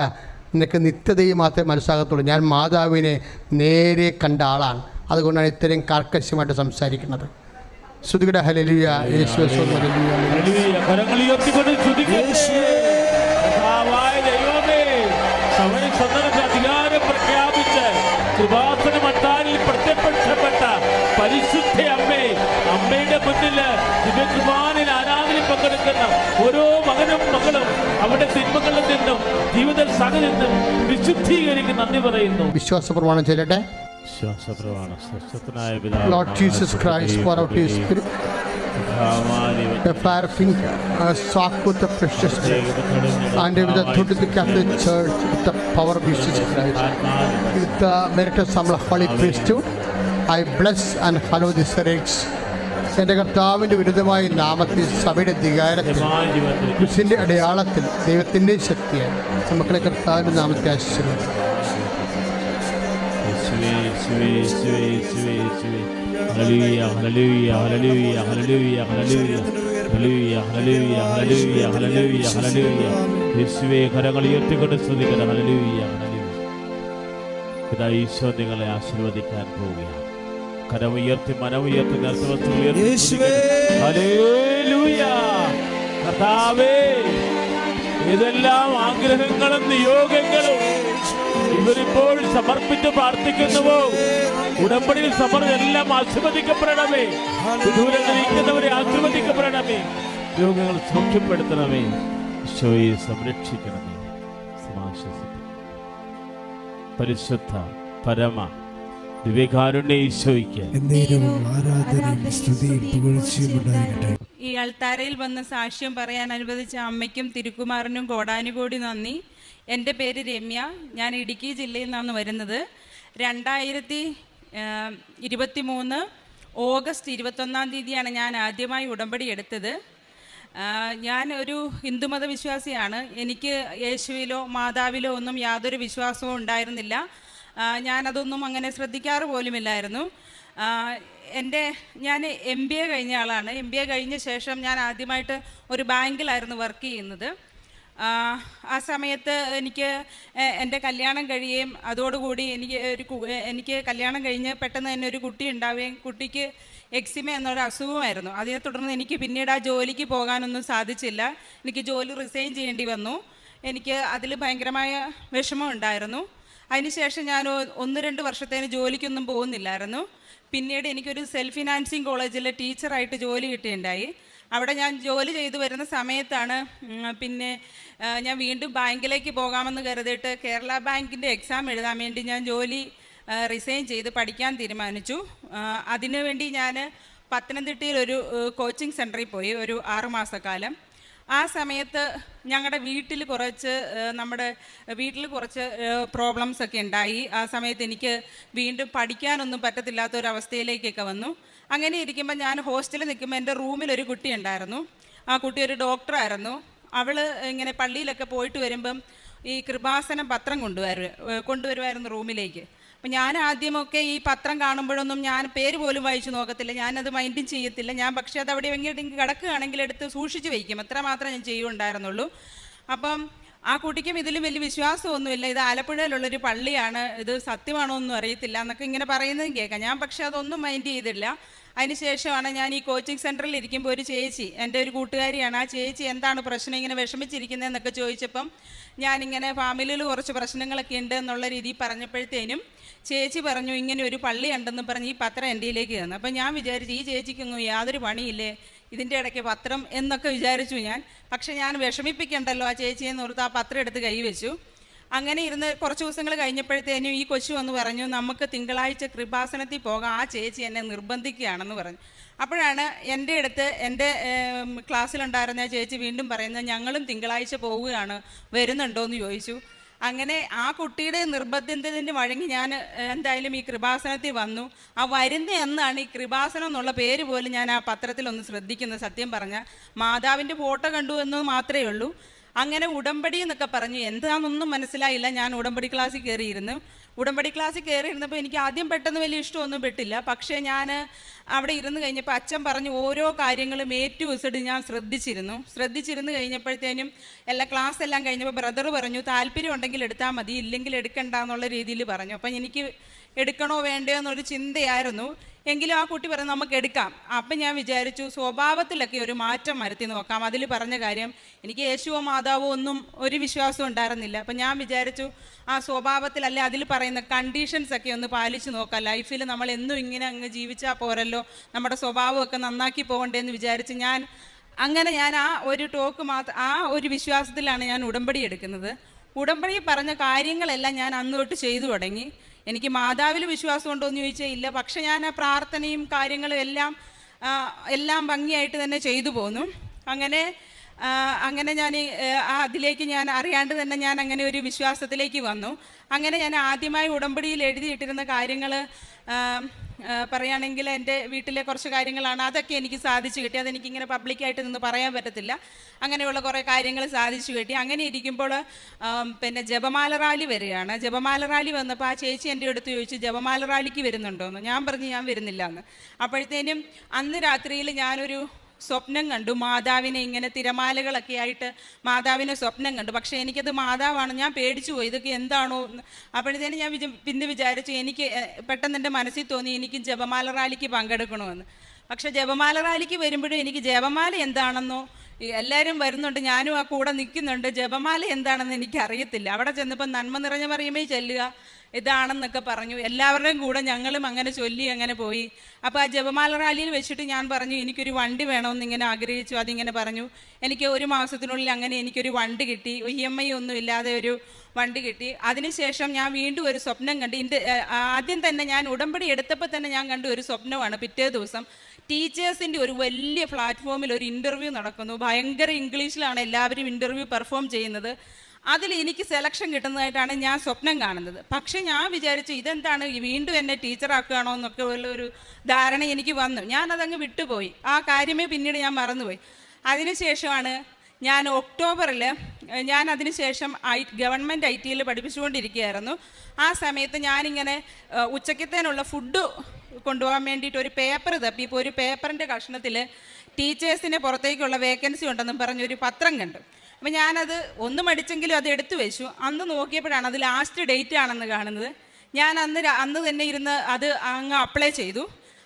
നിനക്ക് നിത്യതയും മാത്രമേ മനസ്സാകത്തുള്ളൂ ഞാൻ മാതാവിനെ നേരെ കണ്ട ആളാണ് അതുകൊണ്ടാണ് ഇത്രയും കർക്കശമായിട്ട് സംസാരിക്കുന്നത് ശ്രുതിയുടെ ഹലലിയ യേശു ഹല്ലേലൂയ. സന്ദർഭ അധികാരം പ്രഖ്യാപിച്ച് കൃപാസന മട്ടാരിൽ പ്രത്യക്ഷപ്പെട്ട പരിശുദ്ധ അമ്മേ അമ്മയുടെ മുന്നിൽ ദിവ്യകുമാരൻ ആരാധന പങ്കെടുക്കുന്ന ഓരോ മകനും മകളും അവരുടെ തിന്മകളിൽ നിന്നും ജീവിത സകലിൽ നിന്നും വിശുദ്ധീകരിക്കും നന്ദി പറയുന്നു. വിശ്വാസ പ്രമാണം ചെല്ലട്ടെ വിശ്വാസപ്രമാണ. സ്വസ്ഥനായ lord Jesus Christ pour out his spirit. The fire finger, uh, sock with the precious blood, and with the authority of the Catholic Church, with the power of Jesus Christ, with the merit of some Holy Priesthood, I bless and hallow this rites. എന്റെ കർത്താവിന്റെ വിരുദ്ധമായ നാമത്തിൽ സഭയുടെ അധികാരത്തിൽ ക്രിസ്തിന്റെ അടയാളത്തിൽ ദൈവത്തിന്റെ ശക്തിയാൽ നമുക്കുള്ള കർത്താവിന്റെ നാമത്തെ ആശീർവദിക്കും യേശുവേ കരങ്ങൾ ഉയർത്തിക്കൊണ്ട് ശ്രദ്ധിക്കണം ഹലലൂയ ഇതാ ഈശോ നിങ്ങളെ ആശീർവദിക്കാൻ പോവുകയാണ് കരം ഉയർത്തി മനം ഉയർത്തി യേശുവേ. കർത്താവേ ഇതെല്ലാം ആഗ്രഹങ്ങളും നിയോഗങ്ങളും ഇവരിപ്പോൾ സമർപ്പിച്ച് പ്രാർത്ഥിക്കുന്നുവോ? ഉടമ്പടിയിൽ സമർ എല്ലാം ആശീർവദിക്കപ്പെടണമേ. വിദൂരങ്ങളിരിക്കുന്നവരെ ആശീർവദിക്കപ്പെടണമേ. രോഗങ്ങൾ സൗഖ്യപ്പെടുത്തണമേ. ഈശോയെ സംരക്ഷിക്കണമേ. പരിശുദ്ധ പരമ ഈ അൾത്താരയിൽ വന്ന് സാക്ഷ്യം പറയാൻ അനുവദിച്ച അമ്മയ്ക്കും തിരുക്കുമാറിനും കോടാനുകോടി നന്ദി. എന്റെ പേര് രമ്യ. ഞാൻ ഇടുക്കി ജില്ലയിൽ നിന്നാണ് വരുന്നത്. രണ്ടായിരത്തി ഇരുപത്തി മൂന്ന് ഓഗസ്റ്റ് ഇരുപത്തൊന്നാം തീയതിയാണ് ഞാൻ ആദ്യമായി ഉടമ്പടി എടുത്തത്. ഞാൻ ഒരു ഹിന്ദുമത വിശ്വാസിയാണ് എനിക്ക് യേശുവിലോ മാതാവിലോ ഒന്നും യാതൊരു വിശ്വാസവും ഉണ്ടായിരുന്നില്ല. ഞാനതൊന്നും അങ്ങനെ ശ്രദ്ധിക്കാറ് പോലുമില്ലായിരുന്നു. എന്റെ ഞാൻ എം ബി എ കഴിഞ്ഞ ആളാണ്. എം ബി എ കഴിഞ്ഞ ശേഷം ഞാൻ ആദ്യമായിട്ട് ഒരു ബാങ്കിലായിരുന്നു വർക്ക് ചെയ്യുന്നത്. ആ, സമയത്ത് എനിക്ക് എന്റെ കല്യാണം കഴിയുകയും അതോടുകൂടി എനിക്ക് ഒരു എനിക്ക് കല്യാണം കഴിഞ്ഞ് പെട്ടെന്ന് തന്നെ ഒരു കുട്ടി ഉണ്ടാവുകയും കുട്ടിക്ക് എക്സിമ എന്നൊരു അസുഖമായിരുന്നു. അതിനെ തുടർന്ന് എനിക്ക് പിന്നീട് ആ ജോലിക്ക് പോകാനൊന്നും സാധിച്ചില്ല. എനിക്ക് ജോലി റിസൈൻ ചെയ്യേണ്ടി വന്നു. എനിക്ക് അതിൽ ഭയങ്കരമായ വിഷമം ഉണ്ടായിരുന്നു. അതിനുശേഷം ഞാൻ ഒന്ന് രണ്ട് വർഷത്തേന് ജോലിക്കൊന്നും പോകുന്നില്ലായിരുന്നു. പിന്നീട് എനിക്കൊരു സെൽഫ് ഫിനാൻസിങ് കോളേജിലെ ടീച്ചറായിട്ട് ജോലി കിട്ടിയിട്ടുണ്ടായി. അവിടെ ഞാൻ ജോലി ചെയ്തു വരുന്ന സമയത്താണ് പിന്നെ ഞാൻ വീണ്ടും ബാങ്കിലേക്ക് പോകാമെന്ന് കരുതിയിട്ട് കേരള ബാങ്കിന്റെ എക്സാം എഴുതാൻ വേണ്ടി ഞാൻ ജോലി റിസൈൻ ചെയ്ത് പഠിക്കാൻ തീരുമാനിച്ചു. അതിനുവേണ്ടി ഞാൻ പത്തനംതിട്ടയിൽ ഒരു കോച്ചിങ് സെന്ററിൽ പോയി ഒരു ആറുമാസക്കാലം. ആ സമയത്ത് ഞങ്ങളുടെ വീട്ടിൽ കുറച്ച് നമ്മുടെ വീട്ടിൽ കുറച്ച് പ്രോബ്ലംസ് ഒക്കെ ഉണ്ടായി ആ സമയത്ത് എനിക്ക് വീണ്ടും പഠിക്കാനൊന്നും പറ്റത്തില്ലാത്ത ഒരു അവസ്ഥയിലേക്കൊക്കെ വന്നു. അങ്ങനെ ഇരിക്കുമ്പോൾ ഞാൻ ഹോസ്റ്റലിൽ നിൽക്കുമ്പോൾ എന്റെ റൂമിൽ ഒരു കുട്ടി ഉണ്ടായിരുന്നു ആ കുട്ടി ഒരു ഡോക്ടറായിരുന്നു അവൾ ഇങ്ങനെ പള്ളിയിലൊക്കെ പോയിട്ട് വരുമ്പം ഈ കൃപാസനം പത്രം കൊണ്ടുവരു കൊണ്ടുവരുമായിരുന്നു റൂമിലേക്ക്. അപ്പം ഞാൻ ആദ്യമൊക്കെ ഈ പത്രം കാണുമ്പോഴൊന്നും ഞാൻ പേര് പോലും വായിച്ചു നോക്കത്തില്ല. ഞാനത് മൈൻഡും ചെയ്യത്തില്ല. ഞാൻ പക്ഷേ അത് അവിടെ എങ്ങോട്ടെങ്കിലും കിടക്കുകയാണെങ്കിൽ എടുത്ത് സൂക്ഷിച്ച് വയ്ക്കും. അത്ര മാത്രമേ ഞാൻ ചെയ്യുണ്ടായിരുന്നുള്ളൂ അപ്പം ആ കുട്ടിക്കും ഇതിലും വലിയ വിശ്വാസമൊന്നുമില്ല. ഇത് ആലപ്പുഴയിലുള്ളൊരു പള്ളിയാണ്. ഇത് സത്യമാണോ ഒന്നും അറിയത്തില്ല എന്നൊക്കെ ഇങ്ങനെ പറയുന്നതും കേൾക്കാം. ഞാൻ പക്ഷേ അതൊന്നും മൈൻഡ് ചെയ്തില്ല. അതിനുശേഷമാണ് ഞാൻ ഈ കോച്ചിങ് സെന്ററിൽ ഇരിക്കുമ്പോൾ ഒരു ചേച്ചി എന്റെ ഒരു കൂട്ടുകാരിയാണ്. ആ ചേച്ചി എന്താണ് പ്രശ്നം ഇങ്ങനെ വിഷമിച്ചിരിക്കുന്നതെന്നൊക്കെ ചോദിച്ചപ്പം ഞാനിങ്ങനെ ഫാമിലിയിൽ കുറച്ച് പ്രശ്നങ്ങളൊക്കെ ഉണ്ട് എന്നുള്ള രീതിയിൽ പറഞ്ഞപ്പോഴത്തേനും ചേച്ചി പറഞ്ഞു ഇങ്ങനെ ഒരു പള്ളി ഉണ്ടെന്ന് പറഞ്ഞ് ഈ പത്രം എന്റെ ഇതിലേക്ക് തന്നു. അപ്പം ഞാൻ വിചാരിച്ചു ഈ ചേച്ചിക്കൊന്നും യാതൊരു പണിയില്ലേ? ഇതിന്റെ ഇടയ്ക്ക് പത്രം എന്നൊക്കെ വിചാരിച്ചു ഞാൻ. പക്ഷെ ഞാൻ വിഷമിപ്പിക്കണ്ടല്ലോ ആ ചേച്ചിയെന്ന് ഓർത്ത് ആ പത്രം എടുത്ത് കൈവച്ചു. അങ്ങനെ ഇരുന്ന് കുറച്ച് ദിവസങ്ങൾ കഴിഞ്ഞപ്പോഴത്തേനും ഈ കൊച്ചു വന്ന് പറഞ്ഞു നമുക്ക് തിങ്കളാഴ്ച കൃപാസനത്തിൽ പോകാം. ആ ചേച്ചി എന്നെ നിർബന്ധിക്കുകയാണെന്ന് പറഞ്ഞു. അപ്പോഴാണ് എന്റെ അടുത്ത് എന്റെ ക്ലാസ്സിലുണ്ടായിരുന്ന ചേച്ചി വീണ്ടും പറയുന്നത് ഞങ്ങളും തിങ്കളാഴ്ച പോവുകയാണ്. വരുന്നുണ്ടോ എന്ന് ചോദിച്ചു. അങ്ങനെ ആ കുട്ടിയുടെ നിർബന്ധത്തിന് വഴങ്ങി ഞാൻ എന്തായാലും ഈ കൃപാസനത്തിൽ വന്നു. ആ വരുന്ന എന്നാണ് ഈ കൃപാസനം എന്നുള്ള പേര് പോലും ഞാൻ ആ പത്രത്തിലൊന്ന് ശ്രദ്ധിക്കുന്നത് സത്യം പറഞ്ഞാൽ. മാതാവിന്റെ ഫോട്ടോ കണ്ടു എന്ന് മാത്രമേ ഉള്ളൂ. അങ്ങനെ ഉടമ്പടി എന്നൊക്കെ പറഞ്ഞു. എന്താണെന്നൊന്നും മനസ്സിലായില്ല. ഞാൻ ഉടമ്പടി ക്ലാസ്സിൽ കയറിയിരുന്നു. ഉടമ്പടി ക്ലാസ്സിൽ കയറിയിരുന്നപ്പോൾ എനിക്ക് ആദ്യം പെട്ടെന്ന് വലിയ ഇഷ്ടമൊന്നും പെട്ടില്ല. പക്ഷേ ഞാൻ അവിടെ ഇരുന്ന് കഴിഞ്ഞപ്പോൾ അച്ഛൻ പറഞ്ഞു ഓരോ കാര്യങ്ങളും എ ടു ഞാൻ ശ്രദ്ധിച്ചിരുന്നു. ശ്രദ്ധിച്ചിരുന്ന് കഴിഞ്ഞപ്പോഴത്തേനും എല്ലാ ക്ലാസ് എല്ലാം കഴിഞ്ഞപ്പോൾ ബ്രദർ പറഞ്ഞു താല്പര്യം ഉണ്ടെങ്കിൽ എടുത്താൽ മതി. ഇല്ലെങ്കിൽ എടുക്കണ്ട എന്നുള്ള രീതിയിൽ പറഞ്ഞു. അപ്പം എനിക്ക് എടുക്കണോ വേണ്ടയോ എന്നൊരു ചിന്തയായിരുന്നു. എങ്കിലും ആ കുട്ടി പറഞ്ഞു നമുക്ക് എടുക്കാം. അപ്പം ഞാൻ വിചാരിച്ചു സ്വഭാവത്തിലൊക്കെ ഒരു മാറ്റം വരുത്തി നോക്കാം. അതിൽ പറഞ്ഞ കാര്യം എനിക്ക് യേശുവോ മാതാവോ ഒന്നും ഒരു വിശ്വാസം ഉണ്ടായിരുന്നില്ല. അപ്പം ഞാൻ വിചാരിച്ചു ആ സ്വഭാവത്തിൽ അല്ലെ അതിൽ പറയുന്ന കണ്ടീഷൻസ് ഒക്കെ ഒന്ന് പാലിച്ചു നോക്കാം. ലൈഫിൽ നമ്മൾ എന്നും ഇങ്ങനെ അങ്ങ് ജീവിച്ചാൽ പോരല്ലോ. നമ്മുടെ സ്വഭാവമൊക്കെ നന്നാക്കി പോകണ്ടേ എന്ന് വിചാരിച്ച് ഞാൻ അങ്ങനെ ഞാൻ ആ ഒരു ടോക്ക് മാത്രം ആ ഒരു വിശ്വാസത്തിലാണ് ഞാൻ ഉടമ്പടി എടുക്കുന്നത്. ഉടമ്പടി പറഞ്ഞ കാര്യങ്ങളെല്ലാം ഞാൻ അന്ന് തൊട്ട് ചെയ്തു തുടങ്ങി. എനിക്ക് മാതാവിൽ വിശ്വാസം ഉണ്ടോ എന്ന് ചോദിച്ചാൽ ഇല്ല. പക്ഷെ ഞാൻ ആ പ്രാർത്ഥനയും കാര്യങ്ങളും എല്ലാം എല്ലാം ഭംഗിയായിട്ട് തന്നെ ചെയ്തു പോന്നു. അങ്ങനെ അങ്ങനെ ഞാൻ അതിലേക്ക് ഞാൻ അറിയാണ്ട് തന്നെ ഞാൻ അങ്ങനെ ഒരു വിശ്വാസത്തിലേക്ക് വന്നു. അങ്ങനെ ഞാൻ ആദ്യമായി ഉടമ്പടിയിൽ എഴുതിയിട്ടിരുന്ന കാര്യങ്ങൾ പറയുകയാണെങ്കിൽ എന്റെ വീട്ടിലെ കുറച്ച് കാര്യങ്ങളാണ് അതൊക്കെ എനിക്ക് സാധിച്ചു കിട്ടി. അതെനിക്കിങ്ങനെ പബ്ലിക്കായിട്ട് നിന്ന് പറയാൻ പറ്റത്തില്ല. അങ്ങനെയുള്ള കുറേ കാര്യങ്ങൾ സാധിച്ചു കിട്ടി. അങ്ങനെ ഇരിക്കുമ്പോൾ പിന്നെ ജപമാല റാലി വരികയാണ്. ജപമാല റാലി വന്നപ്പോൾ ആ ചേച്ചി എന്റെ അടുത്ത് ചോദിച്ചു ജപമാല റാലിക്ക് വരുന്നുണ്ടോ എന്ന് ഞാൻ പറഞ്ഞു ഞാൻ വരുന്നില്ല എന്ന് അപ്പോഴത്തേനും അന്ന് രാത്രിയിൽ ഞാനൊരു സ്വപ്നം കണ്ടു. മാതാവിനെ ഇങ്ങനെ തിരമാലകളൊക്കെ ആയിട്ട് മാതാവിനെ സ്വപ്നം കണ്ടു. പക്ഷേ എനിക്കത് മാതാവാണ്. ഞാൻ പേടിച്ചു പോയി. ഇതൊക്കെ എന്താണോ. അപ്പോഴത്തേനും ഞാൻ വിച പിന്നെ വിചാരിച്ചു എനിക്ക് പെട്ടെന്ന് എന്റെ മനസ്സിൽ തോന്നി എനിക്ക് ജപമാല റാലിക്ക് പങ്കെടുക്കണമെന്ന്. പക്ഷേ ജപമാല റാലിക്ക് വരുമ്പോഴും എനിക്ക് ജപമാല എന്താണെന്നോ എല്ലാവരും വരുന്നുണ്ട് ഞാനും ആ കൂടെ നിൽക്കുന്നുണ്ട്. ജപമാല എന്താണെന്ന് എനിക്കറിയത്തില്ല. അവിടെ ചെന്നപ്പോൾ നന്മ നിറഞ്ഞ പറയുമേ ചെല്ലുക. ഇതാണെന്നൊക്കെ പറഞ്ഞു. എല്ലാവരുടെയും കൂടെ ഞങ്ങളും അങ്ങനെ ചൊല്ലി അങ്ങനെ പോയി. അപ്പോൾ ആ ജപമാല റാലിയിൽ വെച്ചിട്ട് ഞാൻ പറഞ്ഞു എനിക്കൊരു വണ്ടി വേണമെന്ന് ഇങ്ങനെ ആഗ്രഹിച്ചു. അതിങ്ങനെ പറഞ്ഞു. എനിക്ക് ഒരു മാസത്തിനുള്ളിൽ അങ്ങനെ എനിക്കൊരു വണ്ടി കിട്ടി. ഇ എം ഐ ഒന്നും ഇല്ലാതെ ഒരു വണ്ടി കിട്ടി. അതിനുശേഷം ഞാൻ വീണ്ടും ഒരു സ്വപ്നം കണ്ടു ഇന്റെ ആദ്യം തന്നെ ഞാൻ ഉടമ്പടി എടുത്തപ്പോൾ തന്നെ ഞാൻ കണ്ട ഒരു സ്വപ്നമാണ് പിറ്റേ ദിവസം. ടീച്ചേഴ്സിന്റെ ഒരു വലിയ പ്ലാറ്റ്ഫോമിൽ ഒരു ഇന്റർവ്യൂ നടക്കുന്നു. ഭയങ്കര ഇംഗ്ലീഷിലാണ് എല്ലാവരും ഇന്റർവ്യൂ പെർഫോം ചെയ്യുന്നത്. അതിൽ എനിക്ക് സെലക്ഷൻ കിട്ടുന്നതായിട്ടാണ് ഞാൻ സ്വപ്നം കാണുന്നത്. പക്ഷേ ഞാൻ വിചാരിച്ചു ഇതെന്താണ്? വീണ്ടും എന്നെ ടീച്ചറാക്കുകയാണോ എന്നൊക്കെ ഉള്ള ഒരു ധാരണ എനിക്ക് വന്നു. ഞാനതങ്ങ് വിട്ടുപോയി. ആ കാര്യമേ പിന്നീട് ഞാൻ മറന്നുപോയി. അതിനുശേഷമാണ് ഞാൻ ഒക്ടോബറിൽ ഞാൻ അതിനുശേഷം ഐ ഗവൺമെന്റ് ഐ ടിയിൽ പഠിപ്പിച്ചുകൊണ്ടിരിക്കുകയായിരുന്നു. ആ സമയത്ത് ഞാനിങ്ങനെ ഉച്ചക്കത്തേനുള്ള ഫുഡ് കൊണ്ടുപോകാൻ വേണ്ടിയിട്ട് ഒരു പേപ്പർ തപ്പി. ഇപ്പോൾ ഒരു പേപ്പറിന്റെ കഷ്ണത്തിൽ ടീച്ചേഴ്സിന്റെ പുറത്തേക്കുള്ള വേക്കൻസി ഉണ്ടെന്നും പറഞ്ഞൊരു പത്രം കണ്ടു. അപ്പം ഞാനത് ഒന്ന് മടിച്ചെങ്കിലും അത് എടുത്തു വെച്ചു. അന്ന് നോക്കിയപ്പോഴാണ് അത് ലാസ്റ്റ് ഡേറ്റ് ആണെന്ന് കാണുന്നത്. ഞാൻ അന്ന് അന്ന് തന്നെ ഇരുന്ന് അത് അങ്ങ് അപ്ലൈ ചെയ്തു.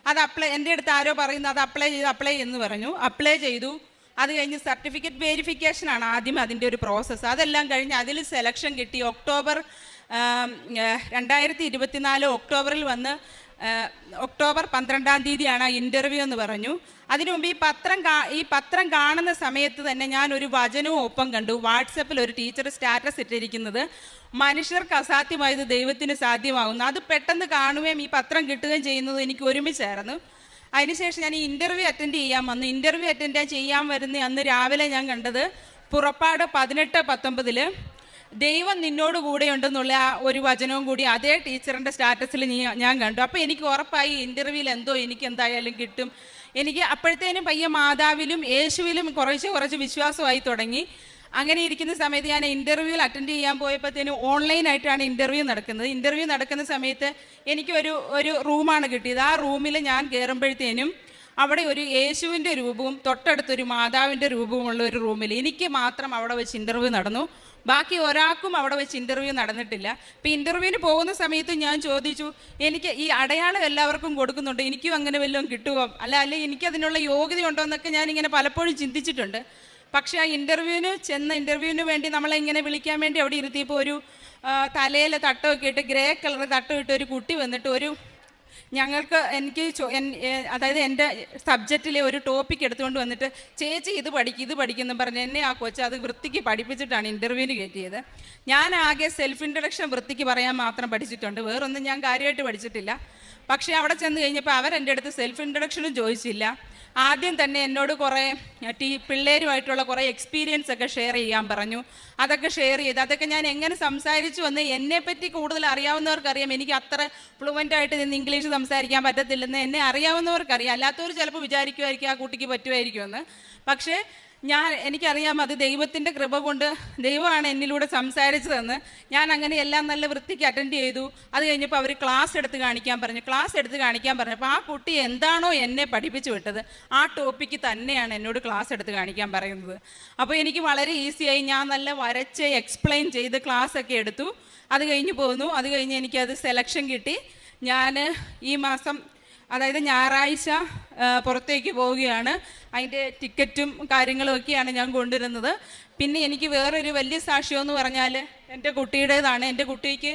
അത് അപ്ലൈ എന്റെ അടുത്ത് ആരോ പറയുന്നു അത് അപ്ലൈ ചെയ്ത് അപ്ലൈ എന്ന് പറഞ്ഞു. അപ്ലൈ ചെയ്തു. അത് കഴിഞ്ഞ് സർട്ടിഫിക്കറ്റ് വെരിഫിക്കേഷൻ ആണ് ആദ്യം അതിന്റെ ഒരു പ്രോസസ്സ് അതെല്ലാം കഴിഞ്ഞ് അതിൽ സെലക്ഷൻ കിട്ടി. ഒക്ടോബർ രണ്ടായിരത്തി ഇരുപത്തിനാല് ഒക്ടോബറിൽ വന്ന് ഒക്ടോബർ പന്ത്രണ്ടാം തീയതിയാണ് ഇന്റർവ്യൂ എന്ന് പറഞ്ഞു. അതിനു മുമ്പ് ഈ പത്രം ഈ പത്രം കാണുന്ന സമയത്ത് തന്നെ ഞാൻ ഒരു വചനവും ഒപ്പം കണ്ടു. വാട്സപ്പിൽ ഒരു ടീച്ചർ സ്റ്റാറ്റസ് ഇട്ടിരിക്കുന്നത് മനുഷ്യർക്ക് അസാധ്യമായത് ദൈവത്തിന് സാധ്യമാകുന്നു. അത് പെട്ടെന്ന് കാണുകയും ഈ പത്രം കിട്ടുകയും ചെയ്യുന്നത് എനിക്ക് ഒരുമിച്ചായിരുന്നു. അതിനുശേഷം ഞാൻ ഈ ഇന്റർവ്യൂ അറ്റൻഡ് ചെയ്യാൻ വന്നു. ഇന്റർവ്യൂ അറ്റൻഡ് ചെയ്യാൻ വരുന്ന അന്ന് രാവിലെ ഞാൻ കണ്ടത് പുറപ്പാട് പതിനെട്ട് പത്തൊമ്പതിൽ. ദൈവം നിന്നോട് കൂടെ ഉണ്ടെന്നുള്ള ആ ഒരു വചനവും കൂടി അതേ ടീച്ചറിന്റെ സ്റ്റാറ്റസിൽ ഞാൻ കണ്ടു. അപ്പോൾ എനിക്ക് ഉറപ്പായി ഇന്റർവ്യൂവിൽ എന്തോ എനിക്ക് എന്തായാലും കിട്ടും. എനിക്ക് അപ്പോഴത്തേനും പയ്യ മാതാവിലും യേശുവിലും കുറച്ച് കുറച്ച് വിശ്വാസമായി തുടങ്ങി. അങ്ങനെ ഇരിക്കുന്ന സമയത്ത് ഞാൻ ഇന്റർവ്യൂവിൽ അറ്റൻഡ് ചെയ്യാൻ പോയപ്പോഴത്തേനും ഓൺലൈനായിട്ടാണ് ഇന്റർവ്യൂ നടക്കുന്നത്. ഇന്റർവ്യൂ നടക്കുന്ന സമയത്ത് എനിക്കൊരു ഒരു റൂമാണ് കിട്ടിയത്. ആ റൂമിൽ ഞാൻ കയറുമ്പോഴത്തേനും അവിടെ ഒരു യേശുവിന്റെ രൂപവും തൊട്ടടുത്തൊരു മാതാവിന്റെ രൂപവുമുള്ള ഒരു റൂമിൽ എനിക്ക് മാത്രം അവിടെ വെച്ച് ഇന്റർവ്യൂ നടന്നു. ബാക്കി ഒരാൾക്കും അവിടെ വെച്ച് ഇന്റർവ്യൂ നടന്നിട്ടില്ല. ഇപ്പം ഇന്റർവ്യൂവിന് പോകുന്ന സമയത്ത് ഞാൻ ചോദിച്ചു എനിക്ക് ഈ അടയാളം എല്ലാവർക്കും കൊടുക്കുന്നുണ്ട്. എനിക്കും അങ്ങനെ വല്ലതും കിട്ടുമോ അല്ല അല്ലെ എനിക്ക് അതിനുള്ള യോഗ്യത ഉണ്ടോ എന്നൊക്കെ ഞാൻ ഇങ്ങനെ പലപ്പോഴും ചിന്തിച്ചിട്ടുണ്ട്. പക്ഷേ ആ ഇന്റർവ്യൂവിന് ചെന്ന ഇന്റർവ്യൂവിന് വേണ്ടി നമ്മളെ ഇങ്ങനെ വിളിക്കാൻ വേണ്ടി അവിടെ ഇരുത്തിയപ്പോൾ ഒരു തലയിൽ തട്ടമൊക്കെ ഇട്ട് ഗ്രേ കളർ തട്ടം ഇട്ട് ഒരു കുട്ടി വന്നിട്ട് ഒരു ഞങ്ങൾക്ക് എനിക്ക് അതായത് എന്റെ സബ്ജക്റ്റിലെ ഒരു ടോപ്പിക് എടുത്തുകൊണ്ട് വന്നിട്ട് ചേച്ചി ഇത് പഠിക്കും ഇത് പഠിക്കുന്നു പറഞ്ഞ് എന്നെ ആ കൊച്ച് അത് വൃത്തിക്ക് പഠിപ്പിച്ചിട്ടാണ് ഇന്റർവ്യൂവിന് കയറ്റിയത്. ഞാൻ ആകെ സെൽഫ് ഇൻട്രഡക്ഷൻ വൃത്തിക്ക് പറയാൻ മാത്രം പഠിച്ചിട്ടുണ്ട്. വേറൊന്നും ഞാൻ കാര്യമായിട്ട് പഠിച്ചിട്ടില്ല. പക്ഷേ അവിടെ ചെന്ന് കഴിഞ്ഞപ്പോൾ അവരെന്റെ അടുത്ത് സെൽഫ് ഇൻട്രഡക്ഷനും ചോദിച്ചില്ല. ആദ്യം തന്നെ എന്നോട് കുറേ ടീ പിള്ളേരുമായിട്ടുള്ള കുറേ എക്സ്പീരിയൻസ് ഒക്കെ ഷെയർ ചെയ്യാൻ പറഞ്ഞു. അതൊക്കെ ഷെയർ ചെയ്ത് അതൊക്കെ ഞാൻ എങ്ങനെ സംസാരിച്ചു എന്ന് എന്നെപ്പറ്റി കൂടുതൽ അറിയാവുന്നവർക്കറിയാം. എനിക്ക് അത്ര ഫ്ലുവന്റ് ആയിട്ട് നിന്ന് ഇംഗ്ലീഷ് സംസാരിക്കാൻ പറ്റത്തില്ലെന്ന് എന്നെ അറിയാവുന്നവർക്കറിയാം. അല്ലാത്തവർ ചിലപ്പോൾ വിചാരിക്കുമായിരിക്കും ആ കുട്ടിക്ക് പറ്റുമായിരിക്കുമെന്ന്. പക്ഷേ ഞാൻ എനിക്കറിയാം അത് ദൈവത്തിന്റെ കൃപ കൊണ്ട് ദൈവമാണ് എന്നിലൂടെ സംസാരിച്ചതെന്ന്. ഞാൻ അങ്ങനെ എല്ലാം നല്ല വൃത്തിക്ക് അറ്റൻഡ് ചെയ്തു. അത് കഴിഞ്ഞപ്പോൾ അവർ ക്ലാസ് എടുത്ത് കാണിക്കാൻ പറഞ്ഞു. ക്ലാസ് എടുത്ത് കാണിക്കാൻ പറഞ്ഞപ്പോൾ ആ കുട്ടി എന്താണോ എന്നെ പഠിപ്പിച്ചു വിട്ടത്. ആ ടോപ്പിക്ക് തന്നെയാണ് എന്നോട് ക്ലാസ് എടുത്ത് കാണിക്കാൻ പറയുന്നത്. അപ്പോൾ എനിക്ക് വളരെ ഈസിയായി ഞാൻ നല്ല വരച്ച് എക്സ്പ്ലെയിൻ ചെയ്ത് ക്ലാസ് ഒക്കെ എടുത്തു. അത് കഴിഞ്ഞ് പോന്നു. അത് കഴിഞ്ഞ് എനിക്കത് സെലക്ഷൻ കിട്ടി. ഞാൻ ഈ മാസം അതായത് ഞായറാഴ്ച പുറത്തേക്ക് പോവുകയാണ്. അതിന്റെ ടിക്കറ്റും കാര്യങ്ങളും ഒക്കെയാണ് ഞാൻ കൊണ്ടുവരുന്നത്. പിന്നെ എനിക്ക് വേറൊരു വലിയ സാക്ഷ്യമെന്ന് പറഞ്ഞാൽ എന്റെ കുട്ടിയുടേതാണ്. എന്റെ കുട്ടിക്ക്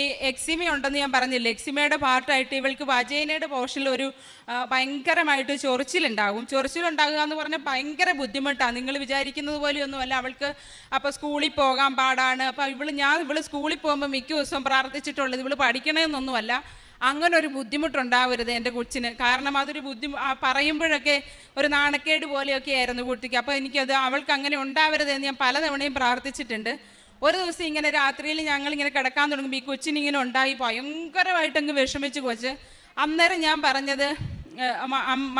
ഈ എക്സിമ ഉണ്ടെന്ന് ഞാൻ പറഞ്ഞില്ല? എക്സിമയുടെ പാർട്ടായിട്ട് ഇവൾക്ക് വജേനയുടെ പോർഷനിൽ ഒരു ഭയങ്കരമായിട്ട് ചൊറിച്ചിലുണ്ടാകും. ചൊറിച്ചിലുണ്ടാകുക എന്ന് പറഞ്ഞാൽ ഭയങ്കര ബുദ്ധിമുട്ടാണ്. നിങ്ങൾ വിചാരിക്കുന്നത് പോലെയൊന്നുമല്ല. അവൾക്ക് അപ്പോൾ സ്കൂളിൽ പോകാൻ പാടാണ്. അപ്പോൾ ഇവൾ ഞാൻ ഇവൾ സ്കൂളിൽ പോകുമ്പോൾ മിക്ക ദിവസവും പ്രാർത്ഥിച്ചിട്ടുള്ളത് ഇവൾ പഠിക്കണമെന്നൊന്നുമല്ല അങ്ങനെ ഒരു ബുദ്ധിമുട്ടുണ്ടാവരുത് എന്റെ കൊച്ചിന്. കാരണം അതൊരു ബുദ്ധി പറയുമ്പോഴൊക്കെ ഒരു നാണക്കേട് പോലെയൊക്കെ ആയിരുന്നു കുട്ടിക്ക്. അപ്പോൾ എനിക്കത് അവൾക്ക് അങ്ങനെ ഉണ്ടാവരുത് എന്ന് ഞാൻ പലതവണയും പ്രാർത്ഥിച്ചിട്ടുണ്ട്. ഒരു ദിവസം ഇങ്ങനെ രാത്രിയിൽ ഞങ്ങൾ ഇങ്ങനെ കിടക്കാൻ തുടങ്ങുമ്പോൾ ഈ കൊച്ചിനിങ്ങനെ ഉണ്ടായി ഭയങ്കരമായിട്ടങ്ങ് വിഷമിച്ച് കൊച്ച്. അന്നേരം ഞാൻ പറഞ്ഞത്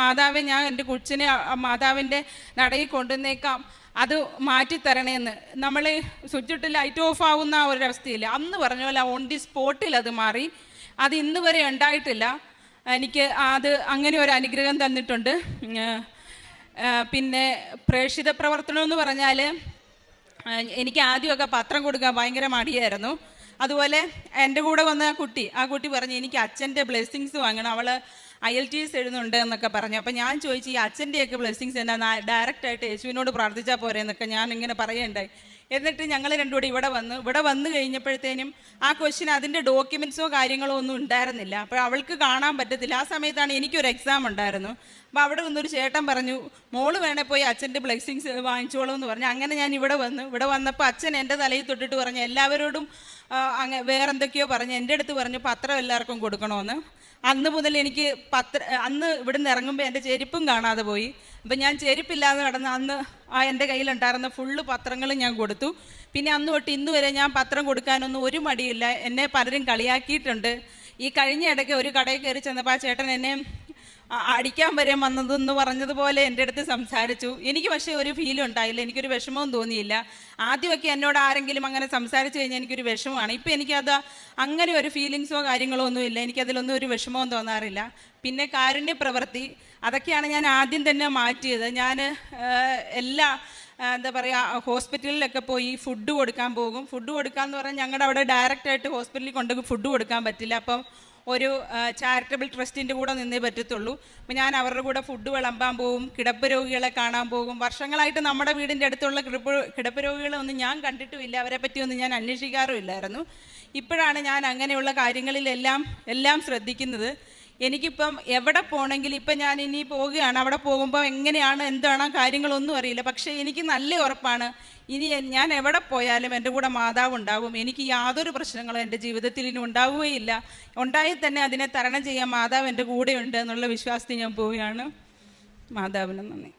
മാതാവെ ഞാൻ എന്റെ കൊച്ചിനെ മാതാവിന്റെ നടയിൽ കൊണ്ടുവന്നേക്കാം. അത് മാറ്റിത്തരണേന്ന്. നമ്മൾ സ്വിച്ചിട്ട് ലൈറ്റ് ഓഫ് ആവുന്ന ഒരവസ്ഥയില്ല അന്ന് പറഞ്ഞ പോലെ ഓൺ ദി സ്പോട്ടിൽ അത് മാറി. അത് ഇന്ന് വരെ ഉണ്ടായിട്ടില്ല. എനിക്ക് അത് അങ്ങനെ ഒരു അനുഗ്രഹം തന്നിട്ടുണ്ട്. പിന്നെ പ്രേക്ഷിത പ്രവർത്തനം എന്ന് പറഞ്ഞാൽ എനിക്ക് ആദ്യമൊക്കെ പത്രം കൊടുക്കാൻ ഭയങ്കര മടിയായിരുന്നു. അതുപോലെ എന്റെ കൂടെ വന്ന കുട്ടി ആ കുട്ടി പറഞ്ഞു എനിക്ക് അച്ഛന്റെ ബ്ലെസ്സിങ്സ് വാങ്ങണം. അവൾ ഐ എൽ ടി എസ് എഴുതുന്നുണ്ട് എന്നൊക്കെ പറഞ്ഞു. അപ്പോൾ ഞാൻ ചോദിച്ചു ഈ അച്ഛന്റെയൊക്കെ ബ്ലെസ്സിങ്സ് എന്നാ ഡയറക്റ്റായിട്ട് യേശുവിനോട് പ്രാർത്ഥിച്ചാൽ പോരെ എന്നൊക്കെ ഞാൻ ഇങ്ങനെ പറയുണ്ടായി എന്നിട്ട് ഞങ്ങൾ രണ്ടും കൂടി ഇവിടെ വന്നു. ഇവിടെ വന്നു കഴിഞ്ഞപ്പോഴത്തേനും ആ ക്വസ്റ്റ്യൻ അതിന്റെ ഡോക്യുമെൻസോ കാര്യങ്ങളോ ഒന്നും ഉണ്ടായിരുന്നില്ല. അപ്പോൾ അവൾക്ക് കാണാൻ പറ്റത്തില്ല. ആ സമയത്താണ് എനിക്കൊരു എക്സാം ഉണ്ടായിരുന്നു. അപ്പോൾ അവിടെ വന്നൊരു ചേട്ടൻ പറഞ്ഞു മോൾ വേണേ പോയി അച്ഛന്റെ ബ്ലെസ്സിങ്സ് വാങ്ങിച്ചോളൂ എന്ന് പറഞ്ഞു. അങ്ങനെ ഞാൻ ഇവിടെ വന്നു. ഇവിടെ വന്നപ്പോൾ അച്ഛൻ എന്റെ തലയിൽ തൊട്ടിട്ട് പറഞ്ഞു എല്ലാവരോടും അങ്ങ് വേറെന്തൊക്കെയോ പറഞ്ഞു എന്റെ അടുത്ത് പറഞ്ഞു പത്രം എല്ലാവർക്കും കൊടുക്കണമെന്ന്. അന്ന് മുതൽ എനിക്ക് പത്ര അന്ന് ഇവിടുന്ന് ഇറങ്ങുമ്പോൾ എന്റെ ചെരുപ്പും കാണാതെ പോയി. അപ്പം ഞാൻ ചെരുപ്പില്ലാതെ കിടന്ന് അന്ന് ആ എന്റെ കയ്യിലുണ്ടായിരുന്ന ഫുള്ള് പത്രങ്ങളും ഞാൻ കൊടുത്തു. പിന്നെ അന്ന് തൊട്ട് ഇന്ന് വരെ ഞാൻ പത്രം കൊടുക്കാനൊന്നും ഒരു മടിയില്ല എന്നെ പലരും കളിയാക്കിയിട്ടുണ്ട്. ഈ കഴിഞ്ഞ ഇടയ്ക്ക് ഒരു കടയിൽ കയറി ചെന്നപ്പോൾ ആ ചേട്ടൻ എന്നെ അടിക്കാൻ വരെ വന്നതെന്ന് പറഞ്ഞതുപോലെ എന്റെ അടുത്ത് സംസാരിച്ചു. എനിക്ക് പക്ഷേ ഒരു ഫീൽ ഉണ്ടായില്ല. എനിക്കൊരു വിഷമവും തോന്നിയില്ല. ആദ്യമൊക്കെ എന്നോട് ആരെങ്കിലും അങ്ങനെ സംസാരിച്ചു കഴിഞ്ഞാൽ എനിക്കൊരു വിഷമമാണ്. ഇപ്പം എനിക്കത് അങ്ങനെ ഒരു ഫീലിങ്സോ കാര്യങ്ങളോ ഒന്നും ഇല്ല എനിക്കതിലൊന്നും ഒരു വിഷമവും തോന്നാറില്ല. പിന്നെ കാരുണ്യ പ്രവൃത്തി അതൊക്കെയാണ് ഞാൻ ആദ്യം തന്നെ മാറ്റിയത്. ഞാൻ എല്ലാ എന്താ പറയുക ഹോസ്പിറ്റലിലൊക്കെ പോയി ഫുഡ് കൊടുക്കാൻ പോകും. ഫുഡ് കൊടുക്കാന്ന് പറഞ്ഞാൽ ഞങ്ങളുടെ അവിടെ ഡയറക്റ്റായിട്ട് ഹോസ്പിറ്റലിൽ കൊണ്ട് ഫുഡ് കൊടുക്കാൻ പറ്റില്ല. അപ്പം ഒരു ചാരിറ്റബിൾ ട്രസ്റ്റിന്റെ കൂടെ നിന്നേ പറ്റത്തുള്ളൂ. അപ്പം ഞാൻ അവരുടെ കൂടെ ഫുഡ് വിളമ്പാൻ പോകും കിടപ്പ് രോഗികളെ കാണാൻ പോകും വർഷങ്ങളായിട്ട് നമ്മുടെ വീടിന്റെ അടുത്തുള്ള കിടപ്പ് കിടപ്പ് രോഗികളെ ഒന്നും ഞാൻ കണ്ടിട്ടുമില്ല. അവരെ പറ്റിയൊന്നും ഞാൻ അന്വേഷിക്കാറുമില്ലായിരുന്നു ഇപ്പോഴാണ് ഞാൻ അങ്ങനെയുള്ള കാര്യങ്ങളിലെല്ലാം എല്ലാം ശ്രദ്ധിക്കുന്നത്. എനിക്കിപ്പം എവിടെ പോകണമെങ്കിൽ ഇപ്പം ഞാൻ ഇനി പോവുകയാണ്. അവിടെ പോകുമ്പോൾ എങ്ങനെയാണ് എന്താണ് കാര്യങ്ങളൊന്നും അറിയില്ല. പക്ഷേ എനിക്ക് നല്ല ഉറപ്പാണ്. ഇനി ഞാൻ എവിടെ പോയാലും എന്റെ കൂടെ മാതാവ് ഉണ്ടാവും. എനിക്ക് യാതൊരു പ്രശ്നങ്ങളും എന്റെ ജീവിതത്തിൽ ഇനി ഉണ്ടാവുകയില്ല. ഉണ്ടായി തന്നെ അതിനെ തരണം ചെയ്യാൻ മാതാവ് എന്റെ കൂടെയുണ്ട് എന്നുള്ള വിശ്വാസത്തിൽ ഞാൻ പോവുകയാണ്. മാതാവിന് നന്ദി.